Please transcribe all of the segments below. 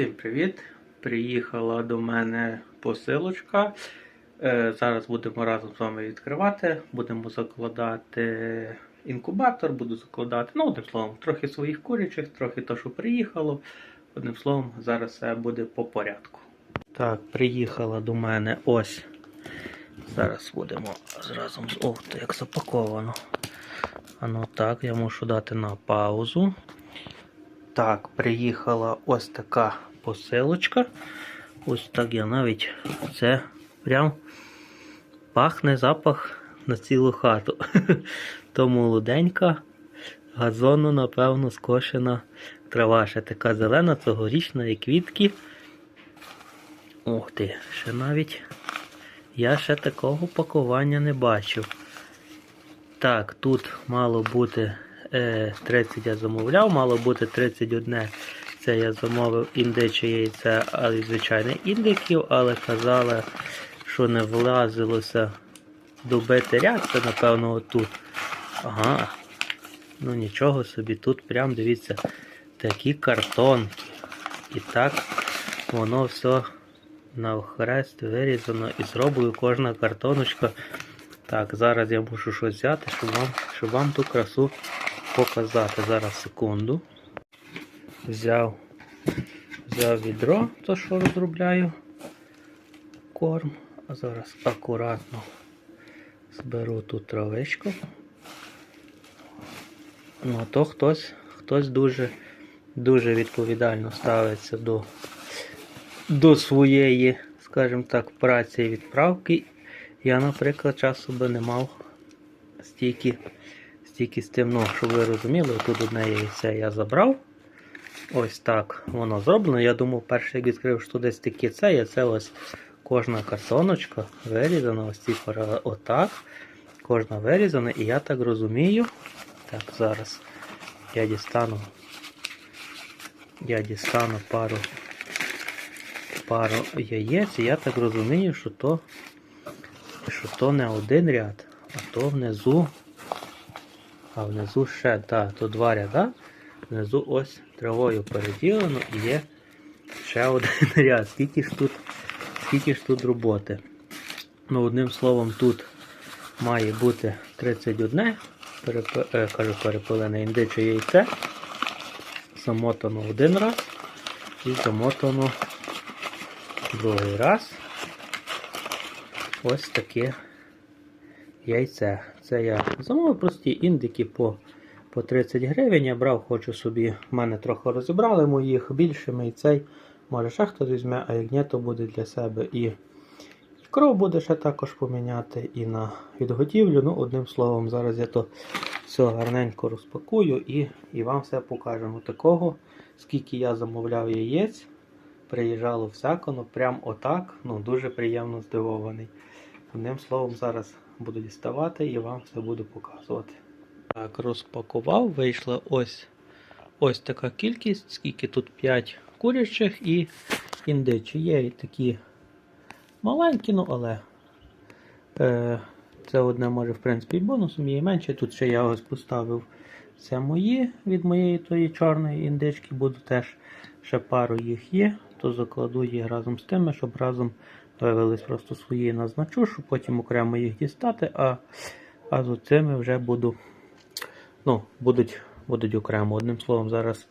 Всім привіт! Приїхала до мене посилочка. Е, Зараз будемо разом з вами відкривати. Будемо закладати інкубатор, буду закладати, ну, одним словом, трохи своїх курячих, трохи то, що приїхало. Одним словом, зараз все буде по порядку. Так, приїхала до мене ось. Зараз будемо зразу з. Ох, то як запаковано. А ну так, я мушу дати на паузу. Так, приїхала ось така посилочка. Ось так я навіть це прям пахне запах на цілу хату. То молоденька, газонно, напевно, скошена трава. Ще така зелена, цьогорічна і квітки. Ух ти, ще навіть я ще такого пакування не бачив. Так, тут мало бути е, 30 я замовляв, мало бути 31. Це я замовив індиче яйце, але звичайне індиків, але казали, що не влазилося добити ряд, це напевно отут. Ага. Ну нічого собі, тут прям дивіться, такі картонки. І так воно все навхрест вирізано і зроблено кожна картоночка. Так, зараз я мушу щось взяти, щоб вам, щоб вам ту красу показати. Зараз секунду. Взяв, взяв відро, то що розробляю корм. А зараз акуратно зберу ту травичку. Ну, то хтось, хтось дуже, дуже відповідально ставиться до, до своєї, скажімо так, праці і відправки. Я, наприклад, часу би не мав стільки, стільки з тим, ну, щоб ви розуміли, тут одне яйце я забрав. Ось так воно зроблено. Я думав, перше, як відкрив, що десь таке це, є це ось кожна картоночка вирізана, ось ці пара отак. Кожна вирізана, і я так розумію. Так, зараз я дістану. Я дістану пару пару яєць, і я так розумію, що то що то не один ряд, а то внизу, а внизу ще, так, то два ряда, внизу ось травою переділено і є ще один ряд. Скільки ж тут, скільки ж тут роботи. Ну, одним словом, тут має бути 31, переп... е, кажу, перепилене індиче яйце, замотано один раз і замотано другий раз. Ось таке яйце. Це я замовив прості індики по по 30 гривень. Я брав, хочу собі, в мене трохи розібрали моїх більшими і цей. Може ще хтось візьме, а як ні, то буде для себе і, кров буде ще також поміняти, і на відготівлю. Ну, одним словом, зараз я то все гарненько розпакую і і вам все покажу. Ну, такого, скільки я замовляв яєць, приїжджало всяко, ну прям отак, ну дуже приємно здивований. Одним словом, зараз буду діставати і вам все буду показувати. Так, розпакував, вийшла ось ось така кількість, скільки тут 5 курячих і індичі. Є і такі маленькі, ну але е, це одне може в принципі і бонусом, є і менше. Тут ще я ось поставив це мої від моєї тої чорної індички, буду теж ще пару їх є, то закладу їх разом з тими, щоб разом вивелись просто свої назначу, щоб потім окремо їх дістати, а а з цими вже буду, ну, будуть будуть окремо. Одним словом, зараз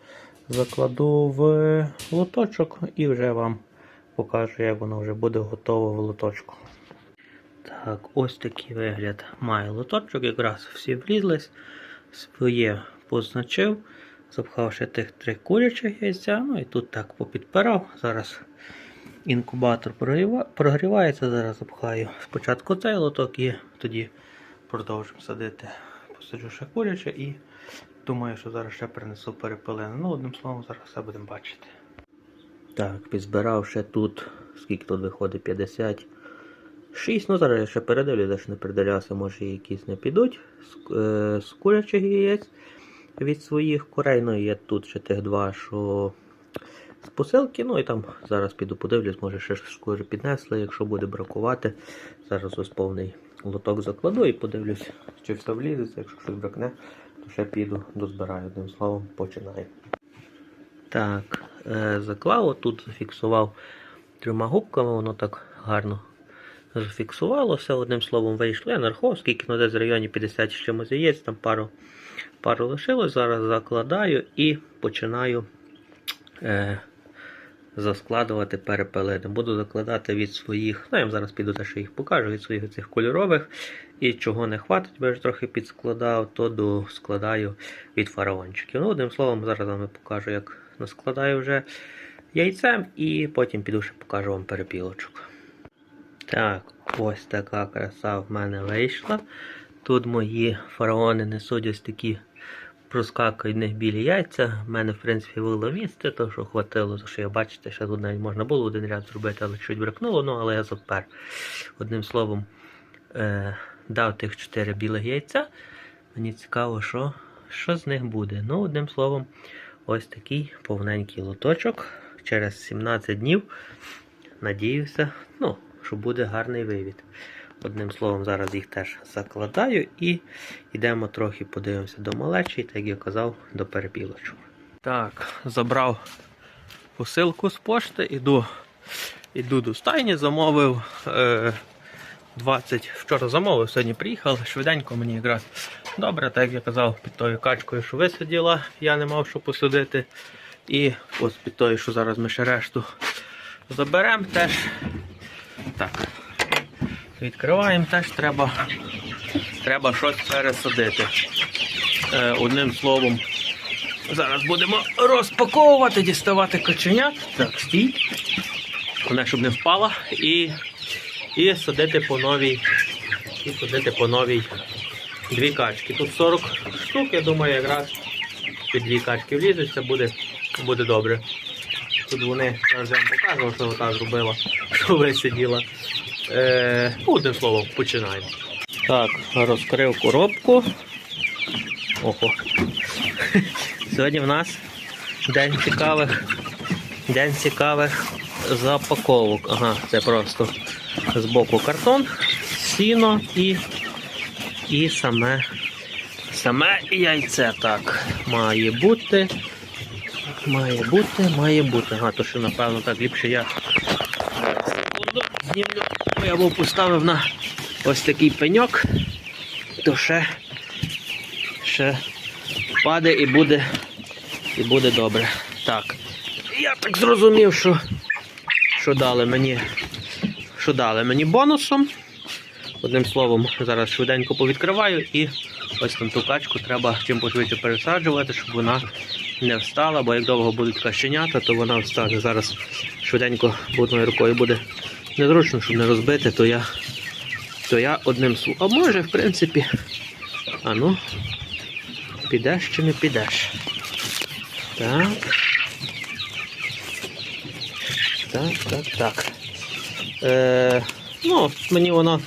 закладу в лоточок і вже вам покажу, як воно вже буде готово в лоточку. Так, ось такий вигляд має лоточок, якраз всі влізлись, своє позначив, запхавши тих три курячих яйця, ну і тут так попідпирав. Зараз інкубатор прогрівається, зараз запхаю спочатку цей лоток і тоді продовжимо садити. Посаджу ще куряче і думаю, що зараз ще принесу перепилене. Ну, одним словом, зараз все будемо бачити. Так, підзбирав ще тут, скільки тут виходить, 56. Ну, зараз я ще передивлю, де не передивлявся, може якісь не підуть з, е, з курячих яєць від своїх курей. Ну і є тут ще тих два, що з посилки. Ну і там зараз піду подивлюсь, може ще шкури піднесли, якщо буде бракувати. Зараз ось повний лоток закладу і подивлюсь, чи все влізеться, якщо щось бракне, то ще піду дозбираю. Одним словом, починаю. Так, е, заклав, отут зафіксував трьома губками, воно так гарно зафіксувалося. Одним словом, вийшло. Я нарахував, скільки ну, десь в районі 50 з чимось яєць, там пару, пару лишилось. Зараз закладаю і починаю е, заскладувати перепелини. Буду закладати від своїх, ну я вам зараз піду що їх покажу, від своїх цих кольорових. І чого не хватить, бо я ж трохи підскладав, то до складаю від фараончиків. Ну, одним словом, зараз вам покажу, як наскладаю вже яйцем, і потім піду ще покажу вам перепілочок. Так, ось така краса в мене вийшла. Тут мої фараони несуть ось такі проскакують них білі яйця. У мене, в принципі, було місце, то що хватило, то що я бачите, ще тут навіть можна було один ряд зробити, але чуть бракнуло, ну але я запер. Одним словом, е, дав тих 4 білих яйця. Мені цікаво, що, що з них буде. Ну, одним словом, ось такий повненький лоточок. Через 17 днів. Надіюся, ну, що буде гарний вивід. Одним словом, зараз їх теж закладаю і йдемо трохи подивимося до малечі, так як я казав, до перепілочок. Так, забрав посилку з пошти, іду, іду до стайні, замовив е, 20. Вчора замовив, сьогодні приїхав, швиденько мені якраз добре, так як я казав, під тою качкою, що висаділа, я не мав що посадити. І ось під тою, що зараз ми ще решту заберемо теж. Так. Відкриваємо теж треба, треба щось пересадити. Е, одним словом, зараз будемо розпаковувати, діставати каченят. Так, стій. Вона щоб не впала. І, і садити по новій. І садити по новій дві качки. Тут 40 штук, я думаю, якраз під дві качки влізуться, буде, буде добре. Тут вони, я вам показував, що вона зробила, що висиділа. Е, одним словом, починаємо. Так, розкрив коробку. Ого. Сьогодні в нас день цікавих, день цікавих запаковок. Ага, це просто з боку картон, сіно і, і саме, саме яйце. Так, має бути. Має бути, має бути. Ага, то що напевно так ліпше я секунду знімлю. Бо Я був поставив на ось такий пеньок, то ще, ще впаде і буде, і буде добре. Так. Я так зрозумів, що, що дали мені, що дали мені бонусом. Одним словом, зараз швиденько повідкриваю і ось там ту качку треба чим пошвидше пересаджувати, щоб вона не встала, бо як довго будуть кащенята, то вона встане. Зараз швиденько одною рукою буде незручно, щоб не розбити, то я, то я одним словом. А може, в принципі, а ну, підеш чи не підеш. Так. Так, так, так. Е, ну, мені воно,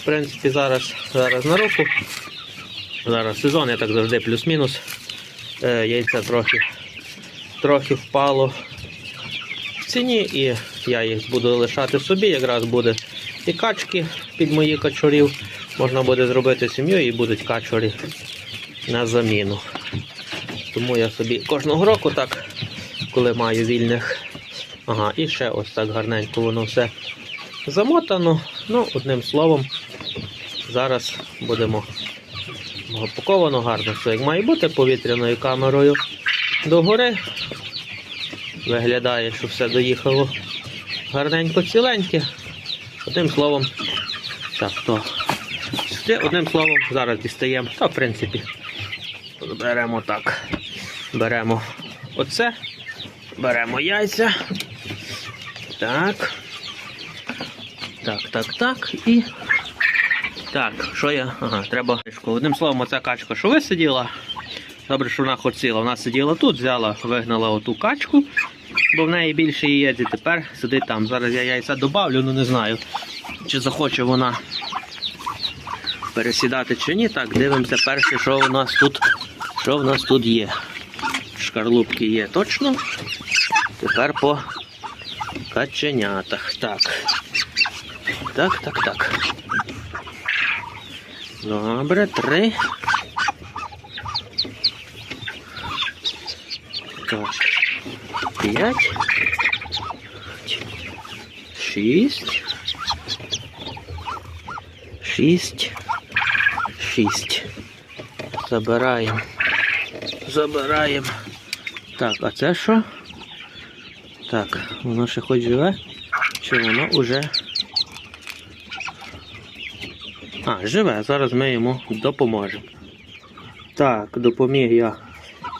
в принципі, зараз, зараз на руку. Зараз сезон, я так завжди плюс-мінус. Е, яйця трохи, трохи впало в ціні і я їх буду лишати собі. Якраз буде і качки під мої качурів. Можна буде зробити сім'ю і будуть качурі на заміну. Тому я собі кожного року так, коли маю вільних. Ага, і ще ось так гарненько воно все замотано. Ну, одним словом, зараз будемо опаковано гарно, все як має бути повітряною камерою догори. Виглядає, що все доїхало гарненько ціленьке. Одним словом, так, то сюди, одним словом, зараз дістаємо. Та, в принципі, беремо так. Беремо оце, беремо яйця. Так. Так, так, так. І. Так, що я? Ага, треба. Одним словом, оця качка, що висиділа. Добре, що вона хотіла. Вона сиділа тут, взяла, вигнала оту качку, бо в неї більше яєць і тепер сидить там. Зараз я яйця добавлю, ну не знаю, чи захоче вона пересідати чи ні. Так, дивимося перше, що у нас тут, що в нас тут є. Шкарлупки є точно. Тепер по каченятах. Так. Так, так, так. Добре, три. П'ять. Шість. Шість. Шість. Забираємо. Забираємо. Так, а це що? Так, воно ще хоч живе? Чи воно уже. А, живе, зараз ми йому допоможемо. Так, допоміг я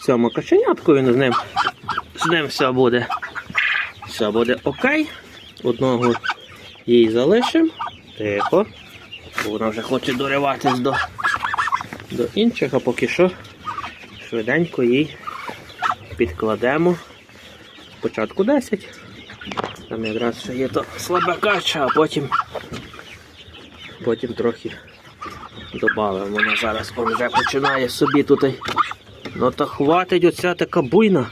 цьому каченятку, з ним, з ним все буде. Все буде окей. Одного їй залишимо. Тихо. Вона вже хоче дориватись до, до інших, а поки що швиденько їй підкладемо. Спочатку 10. Там якраз ще є то слаба кача, а потім, потім трохи додамо. Вона зараз вже починає собі тут. Ну то хватить оця така буйна.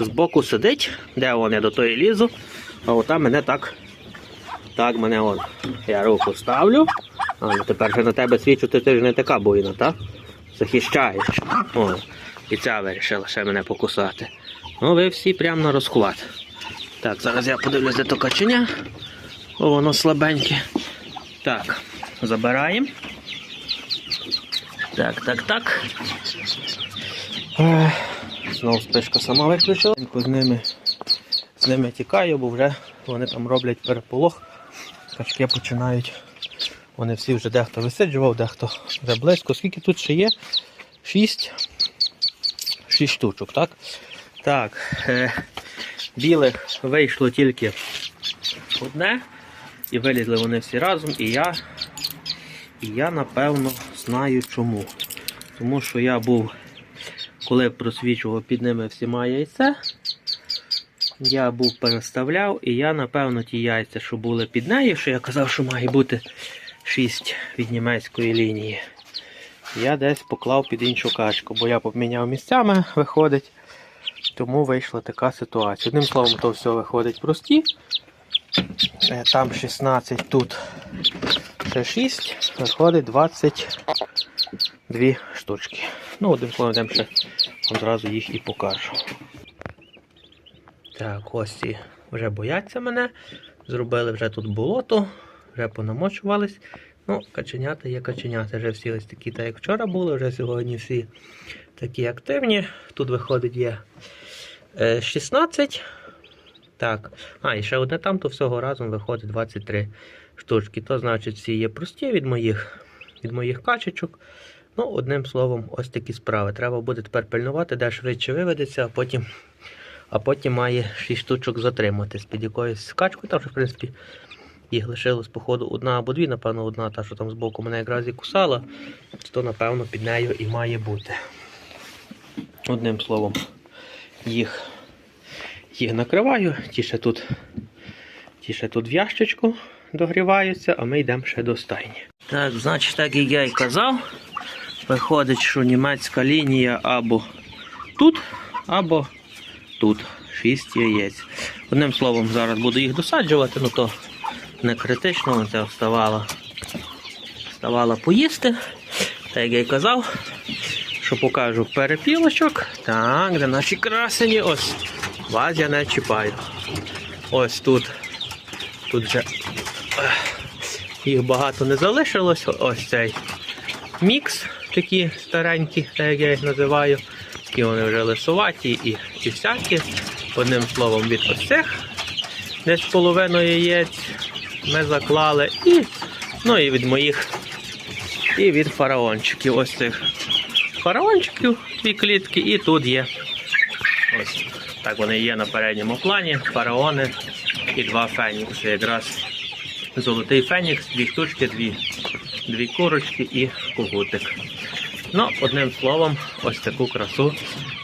Збоку сидить, де вон я до тої лізу, а ота мене так. Так мене он. Я руку ставлю. А ну тепер же на тебе свідчу, ти, ти ж не така буйна, так? Захищаєш. О, і ця вирішила ще мене покусати. Ну ви всі прямо на розхват. Так, зараз я подивлюсь, де то каченя. О, воно слабеньке. Так, забираємо. Так, так, так. Знову спишка сама виключила. З ними, з ними тікаю, бо вже вони там роблять переполох. Качки починають. Вони всі вже дехто висиджував, дехто вже близько. Скільки тут ще є? Шість. Шість штучок, так? Так. Е, білих вийшло тільки одне. І вилізли вони всі разом. І я, і я напевно знаю чому. Тому що я був, коли просвічував під ними всіма яйця, я був переставляв, і я, напевно, ті яйця, що були під нею, що я казав, що має бути 6 від німецької лінії. Я десь поклав під іншу качку, бо я поміняв місцями, виходить. Тому вийшла така ситуація. Одним словом, то все виходить прості. Е, Там 16, тут ще 6, виходить 22 штучки. Ну, одним словом, йдемо ще одразу їх і покажу. Так, гості вже бояться мене. Зробили вже тут болото, вже понамочувались. Ну, каченята є каченята. Вже всі ось такі, так як вчора були, вже сьогодні всі такі активні. Тут виходить є е, 16. Так. А, і ще одне там, то всього разом виходить 23 штучки. То значить всі є прості від моїх, від моїх качечок. Ну, одним словом, ось такі справи. Треба буде тепер пильнувати, де швидше виведеться, а потім, а потім має 6 штучок затриматись під якоюсь качкою. Там, вже, в принципі, їх лишилось, походу, одна або дві, напевно, одна, та, що там збоку мене якраз і кусала, то, напевно, під нею і має бути. Одним словом, їх, їх накриваю, ті ще тут, ті ще тут в ящичку догріваються, а ми йдемо ще до стайні. Так, значить, так як я й казав, виходить, що німецька лінія або тут, або тут. Шість яєць. Одним словом, зараз буду їх досаджувати, ну то не критично, це вставала, вставала поїсти. Так як я й казав, що покажу перепілочок. Так, де наші красені. Ось. Вас я не чіпаю. Ось тут. Тут вже їх багато не залишилось. Ось цей мікс, такі старенькі, так як я їх називаю. Такі вони вже лисуваті і, і всякі. Одним словом, від ось цих десь половину яєць ми заклали. І, ну і від моїх, і від фараончиків. Ось цих фараончиків, дві клітки, і тут є. Ось так вони є на передньому плані. Фараони і два фенікси. Якраз золотий фенікс, дві штучки, дві, дві курочки і когутик. Ну, одним словом, ось таку красу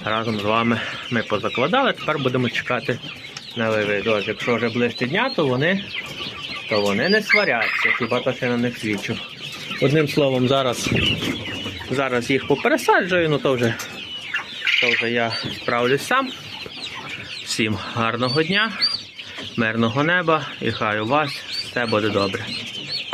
разом з вами ми позакладали. Тепер будемо чекати на вивідок. Якщо вже ближче дня, то вони, то вони не сваряться, хіба то ще на них свідчу. Одним словом, зараз, зараз їх попересаджую, ну то вже, то вже я справлюсь сам. Всім гарного дня, мирного неба і хай у вас все буде добре.